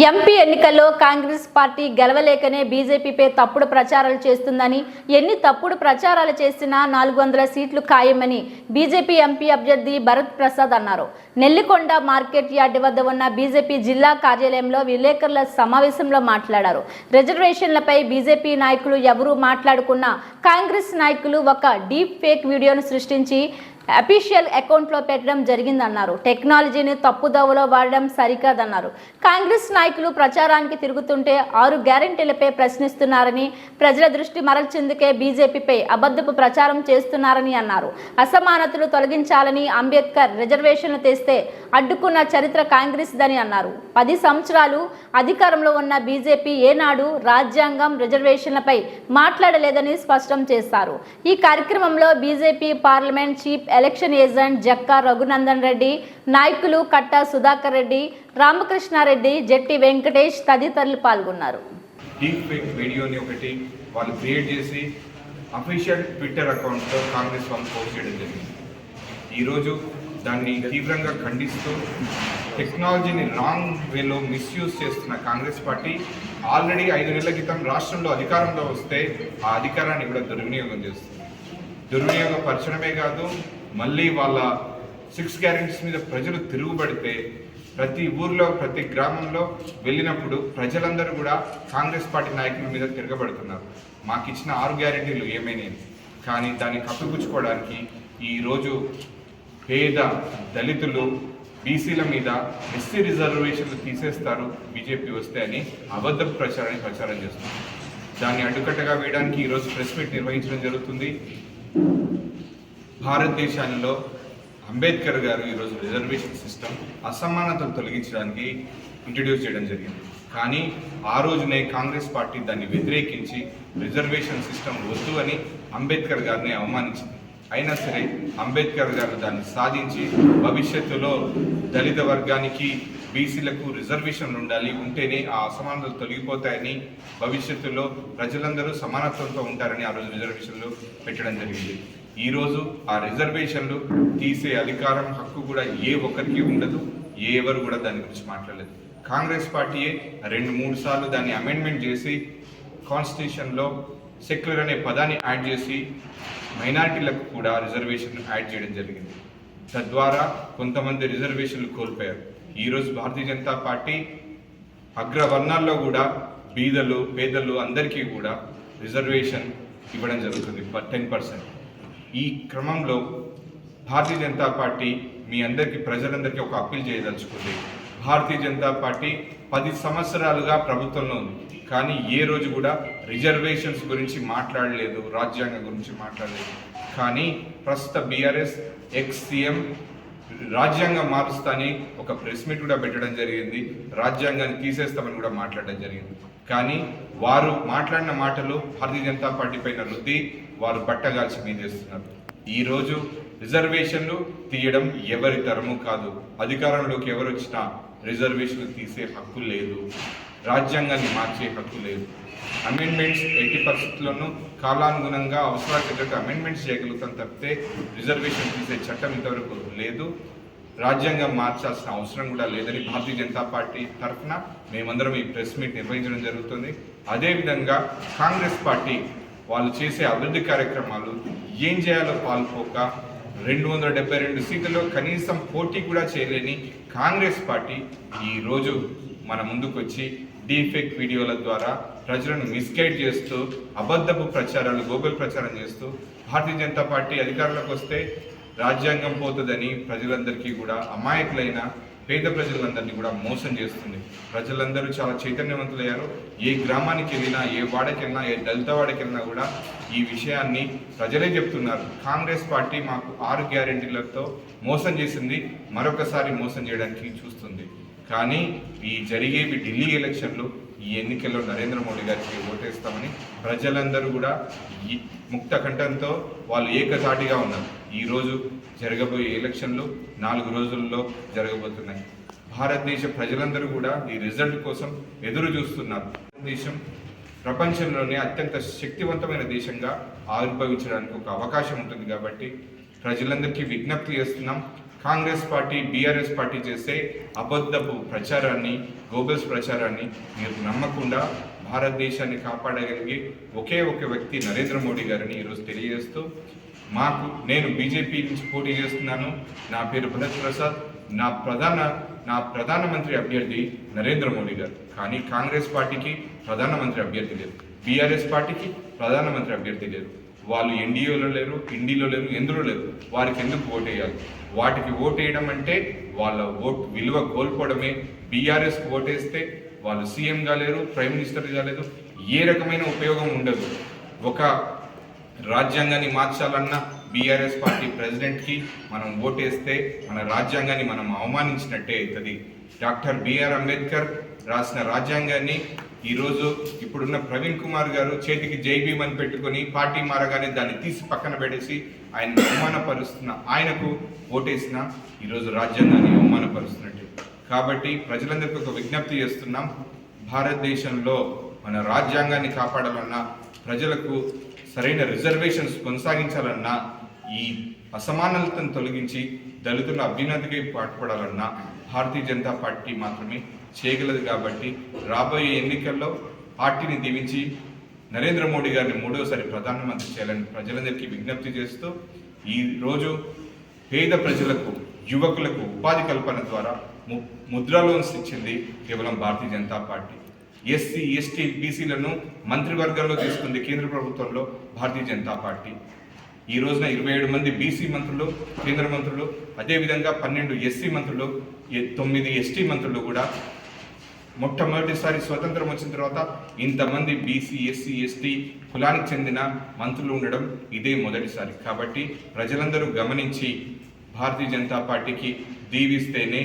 MP ఎన్నికల్లో Congress party గెలవలేకనే బీజేపీపై తప్పుడు ప్రచారాలు చేస్తుందని ఎన్ని తప్పుడు ప్రచారాలు చేసినా నాలుగు వందల సీట్లు ఖాయమని బీజేపీ ఎంపీ అభ్యర్థి భరత్ ప్రసాద్ అన్నారు. నెల్లికొండ మార్కెట్ యార్డ్ వద్ద ఉన్న బీజేపీ జిల్లా కార్యాలయంలో విలేకరుల సమావేశంలో మాట్లాడారు. రిజర్వేషన్లపై బీజేపీ నాయకులు ఎవరూ మాట్లాడుకున్నా కాంగ్రెస్ నాయకులు ఒక డీప్ ఫేక్ వీడియోను సృష్టించి అఫీషియల్ అకౌంట్లో పెట్టడం జరిగిందన్నారు. టెక్నాలజీని తప్పుదోవలో వాడడం సరికాదన్నారు. కాంగ్రెస్ నాయకులు ప్రచారానికి తిరుగుతుంటే ఆరు గ్యారెంటీలపై ప్రశ్నిస్తున్నారని ప్రజల దృష్టి మరల్చేందుకే బీజేపీపై అబద్ధపు ప్రచారం చేస్తున్నారని అన్నారు. అసమానతలు తొలగించాలని అంబేద్కర్ రిజర్వేషన్లు తెస్తే అడ్డుకున్న చరిత్ర కాంగ్రెస్దని అన్నారు. పది సంవత్సరాలు అధికారంలో ఉన్న బీజేపీ ఏనాడు రాజ్యాంగం రిజర్వేషన్లపై మాట్లాడలేదని స్పష్టం చేశారు. ఈ కార్యక్రమంలో BJP parliament chief election agent Jakka Raghunandan Reddy నాయకులు కట్టా సుధాకర్ రెడ్డి రామకృష్ణారెడ్డి జట్టి వెంకటేష్ తదితరులు పాల్గొన్నారు. డీప్ ఫేక్ వీడియోని ఒకటి వాళ్ళు క్రియేట్ చేసి అఫీషియల్ ట్విట్టర్ అకౌంట్లో కాంగ్రెస్ వాళ్ళు పోస్ట్ చేయడం జరిగింది. ఈరోజు దాన్ని తీవ్రంగా ఖండిస్తూ టెక్నాలజీని రాంగ్ వేలో మిస్యూజ్ చేస్తున్న కాంగ్రెస్ పార్టీ ఆల్రెడీ ఐదు నెలల క్రితం రాష్ట్రంలో అధికారంలో వస్తే ఆ అధికారాన్ని కూడా దుర్వినియోగం చేస్తుంది. దుర్వినియోగపరచడమే కాదు మళ్ళీ వాళ్ళ సిక్స్ గ్యారెంటీస్ మీద ప్రజలు తిరుగుబడితే ప్రతి ఊర్లో ప్రతి గ్రామంలో వెళ్ళినప్పుడు ప్రజలందరూ కూడా కాంగ్రెస్ పార్టీ నాయకుల మీద తిరగబడుతున్నారు. మాకు ఇచ్చిన ఆరు గ్యారెంటీలు ఏమైనాయి కానీ దాన్ని కప్పిపుచ్చుకోవడానికి ఈరోజు పేద దళితులు బీసీల మీద ఎస్సీ రిజర్వేషన్లు తీసేస్తారు బీజేపీ వస్తే అని అబద్ధ ప్రచారాన్ని ప్రచారం చేస్తున్నారు. దాన్ని అడ్డుకట్టగా వేయడానికి ఈరోజు ప్రెస్ మీట్ నిర్వహించడం జరుగుతుంది. భారతదేశంలో అంబేద్కర్ గారు ఈరోజు రిజర్వేషన్ సిస్టమ్ అసమానతలు తొలగించడానికి ఇంట్రడ్యూస్ చేయడం జరిగింది. కానీ ఆ రోజునే కాంగ్రెస్ పార్టీ దాన్ని వ్యతిరేకించి రిజర్వేషన్ సిస్టమ్ వద్దు అని అంబేద్కర్ గారిని అవమానించింది. అయినా సరే అంబేద్కర్ గారు దాన్ని సాధించి భవిష్యత్తులో దళిత వర్గానికి బీసీలకు రిజర్వేషన్లు ఉండాలి ఉంటేనే ఆ అసమానతలు తొలగిపోతాయని భవిష్యత్తులో ప్రజలందరూ సమానత్వంతో ఉంటారని ఆ రోజు రిజర్వేషన్లు పెట్టడం జరిగింది. ఈరోజు ఆ రిజర్వేషన్లు తీసే అధికారం హక్కు కూడా ఏ ఒక్కరికి ఉండదు ఏ ఎవరు కూడా దాని గురించి మాట్లాడలేదు. కాంగ్రెస్ పార్టీయే రెండు మూడు సార్లు దాన్ని అమెండ్మెంట్ చేసి కాన్స్టిట్యూషన్లో సెక్యులర్ అనే పదాన్ని యాడ్ చేసి మైనారిటీలకు కూడా రిజర్వేషన్ యాడ్ చేయడం జరిగింది. తద్వారా కొంతమంది రిజర్వేషన్లు కోల్పోయారు. ఈరోజు భారతీయ జనతా పార్టీ అగ్రవర్ణాల్లో కూడా బీదలు పేదలు అందరికీ కూడా రిజర్వేషన్ ఇవ్వడం జరుగుతుంది. టెన్ పర్సెంట్ ఈ క్రమంలో భారతీయ జనతా పార్టీ మీ అందరికీ ప్రజలందరికీ ఒక అప్పీల్ చేయదలుచుకుంది. భారతీయ జనతా పార్టీ పది సంవత్సరాలుగా ప్రభుత్వంలో ఉంది. కానీ ఏ రోజు కూడా రిజర్వేషన్స్ గురించి మాట్లాడలేదు రాజ్యాంగం గురించి మాట్లాడలేదు. కానీ ప్రస్తుత బీఆర్ఎస్ ఎక్స్ సీఎం రాజ్యాంగం మారుస్తాని ఒక ప్రెస్ మీట్ కూడా పెట్టడం జరిగింది. రాజ్యాంగాన్ని తీసేస్తామని కూడా మాట్లాడడం జరిగింది. కానీ వారు మాట్లాడిన మాటలు భారతీయ జనతా పార్టీ పైన రుద్ది వారు బట్టగాల్చి మీదేస్తున్నారు ఈరోజు రిజర్వేషన్లు తీయడం ఎవరి తరము కాదు. అధికారంలోకి ఎవరు వచ్చినా రిజర్వేషన్లు తీసే హక్కు లేదు. రాజ్యాంగాన్ని మార్చే హక్కు లేదు. అమెండ్మెంట్స్ ఎట్టి పరిస్థితుల్లోనూ కాలానుగుణంగా అవసరాలకు తగ్గట్టు అమెండ్మెంట్స్ చేయగలుగుతాం తప్పితే రిజర్వేషన్ తీసే చట్టం ఇంతవరకు లేదు. రాజ్యాంగం మార్చాల్సిన అవసరం కూడా లేదని భారతీయ జనతా పార్టీ తరఫున మేమందరం ఈ ప్రెస్ మీట్ నిర్వహించడం జరుగుతుంది. అదేవిధంగా కాంగ్రెస్ పార్టీ వాళ్ళు చేసే అభివృద్ధి కార్యక్రమాలు ఏం చేయాలో పాల్పోక రెండు వందల డెబ్బై రెండు సీట్లలో కనీసం పోటీ కూడా చేయలేని కాంగ్రెస్ పార్టీ ఈరోజు మన ముందుకు వచ్చి డీఫేక్ వీడియోల ద్వారా ప్రజలను మిస్గైడ్ చేస్తూ అబద్ధపు ప్రచారాలు గోగుల్ ప్రచారం చేస్తూ భారతీయ జనతా పార్టీ అధికారంలోకి వస్తే రాజ్యాంగం పోతుందని ప్రజలందరికీ కూడా అమాయకులైన పేద ప్రజలందరినీ కూడా మోసం చేస్తుంది. ప్రజలందరూ చాలా చైతన్యవంతులయ్యారు. ఏ గ్రామానికి వెళ్ళినా ఏ వాడకి వెళ్ళినా ఏ దళిత వాడకి వెళ్ళినా కూడా ఈ విషయాన్ని ప్రజలే చెప్తున్నారు. కాంగ్రెస్ పార్టీ మాకు ఆరు గ్యారెంటీలతో మోసం చేసింది. మరొకసారి మోసం చేయడానికి చూస్తుంది. కానీ ఈ జరిగేవి ఢిల్లీ ఎలక్షన్లు ఈ ఎన్నికల్లో నరేంద్ర మోడీ గారికి ఓటేస్తామని ప్రజలందరూ కూడా ముక్త కంఠంతో వాళ్ళు ఏకసాటిగా ఉన్నారు. ఈరోజు జరగబోయే ఎలక్షన్లు నాలుగు రోజుల్లో జరగబోతున్నాయి. భారతదేశ ప్రజలందరూ కూడా ఈ రిజల్ట్ కోసం ఎదురు చూస్తున్నారు. దేశం ప్రపంచంలోనే అత్యంత శక్తివంతమైన దేశంగా ఆవిర్భవించడానికి ఒక అవకాశం ఉంటుంది కాబట్టి ప్రజలందరికీ విజ్ఞప్తి చేస్తున్నాం. కాంగ్రెస్ పార్టీ బీఆర్ఎస్ పార్టీ చేసే అబద్ధపు ప్రచారాన్ని గోబెల్స్ ప్రచారాన్ని మీరు నమ్మకుండా భారతదేశాన్ని కాపాడగలిగే ఒకే ఒక వ్యక్తి నరేంద్ర మోడీ గారిని ఈరోజు తెలియజేస్తూ మాకు నేను బీజేపీ నుంచి పోటీ చేస్తున్నాను. నా పేరు భరత్ ప్రసాద్. నా ప్రధాన నా ప్రధానమంత్రి అభ్యర్థి నరేంద్ర మోడీ గారు. కానీ కాంగ్రెస్ పార్టీకి ప్రధానమంత్రి అభ్యర్థి లేదు. బీఆర్ఎస్ పార్టీకి ప్రధానమంత్రి అభ్యర్థి లేదు. వాళ్ళు ఎన్డీఏలో లేరు ఇండిలో లేరు ఎందులో లేరు వారికి ఎందుకు ఓటు వేయాలి? వాటికి ఓటేయడం వేయడం అంటే వాళ్ళ ఓట్ విలువ కోల్పోవడమే. బీఆర్ఎస్ ఓటేస్తే వాళ్ళు సీఎంగా లేరు ప్రైమ్ మినిస్టర్గా లేదు ఏ రకమైన ఉపయోగం ఉండదు. ఒక రాజ్యాంగాన్ని మార్చాలన్న బీఆర్ఎస్ పార్టీ ప్రెసిడెంట్కి మనం ఓటేస్తే మన రాజ్యాంగాన్ని మనం అవమానించినట్టే అవుతుంది. డాక్టర్ బిఆర్ అంబేద్కర్ రాసిన రాజ్యాంగాన్ని ఈరోజు ఇప్పుడున్న ప్రవీణ్ కుమార్ గారు చేతికి జై అని పెట్టుకొని పార్టీ మారగానే దాన్ని తీసి పక్కన పెట్టేసి ఆయన అవమానపరుస్తున్న ఆయనకు ఓటేసిన ఈరోజు రాజ్యాంగాన్ని అవమానపరుస్తున్నట్టు. కాబట్టి ప్రజలందరికీ ఒక విజ్ఞప్తి చేస్తున్నాం. భారతదేశంలో మన రాజ్యాంగాన్ని కాపాడాలన్నా ప్రజలకు సరైన రిజర్వేషన్స్ కొనసాగించాలన్నా ఈ అసమానతను తొలగించి దళితుల అభ్యున్నతికి పాటుపడాలన్నా భారతీయ జనతా పార్టీ మాత్రమే చేయగలదు కాబట్టి రాబోయే ఎన్నికల్లో పార్టీని దీవించి నరేంద్ర మోడీ గారిని మూడోసారి ప్రధానమంత్రి చేయాలని ప్రజలందరికీ విజ్ఞప్తి చేస్తూ ఈ రోజు పేద ప్రజలకు యువకులకు ఉపాధి కల్పన ద్వారా ము- ముద్రా లోన్స్ ఇచ్చింది కేవలం Bharatiya Janata party. SC ST బీసీలను మంత్రివర్గంలో తీసుకుంది కేంద్ర ప్రభుత్వంలో భారతీయ జనతా పార్టీ. ఈ రోజున ఇరవై ఏడు మంది బీసీ మంత్రులు కేంద్ర మంత్రులు అదేవిధంగా పన్నెండు ఎస్సీ మంత్రులు ఎ- తొమ్మిది ఎస్టీ మంత్రులు కూడా మొట్టమొదటిసారి స్వతంత్రం వచ్చిన తర్వాత ఇంతమంది బీసీ ఎస్సీ ఎస్టీ కులానికి చెందిన మంత్రులు ఉండడం ఇదే మొదటిసారి. కాబట్టి ప్రజలందరూ గమనించి భారతీయ జనతా పార్టీకి దీవిస్తేనే